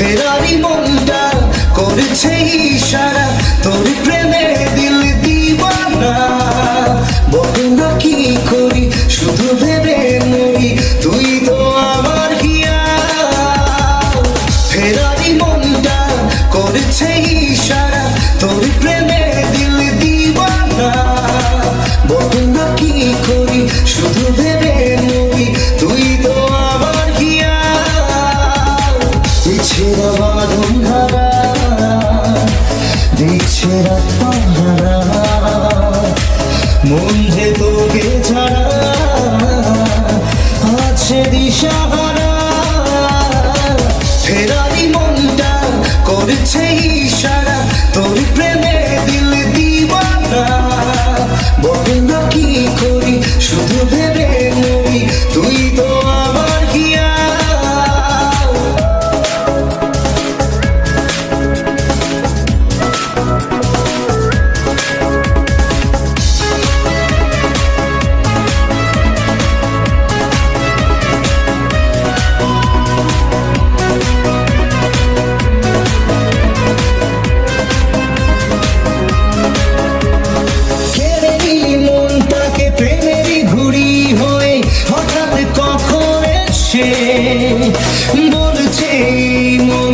ফেরারি মনটা করেছে ইশারা তোর প্রেমে পাহারা মন যে তোকে ছাড়া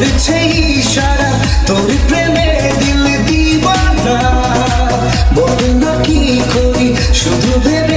করেছে ইশারা তোর প্রেমে দিল দিবানা। বল না কি করি শুধু ভেবে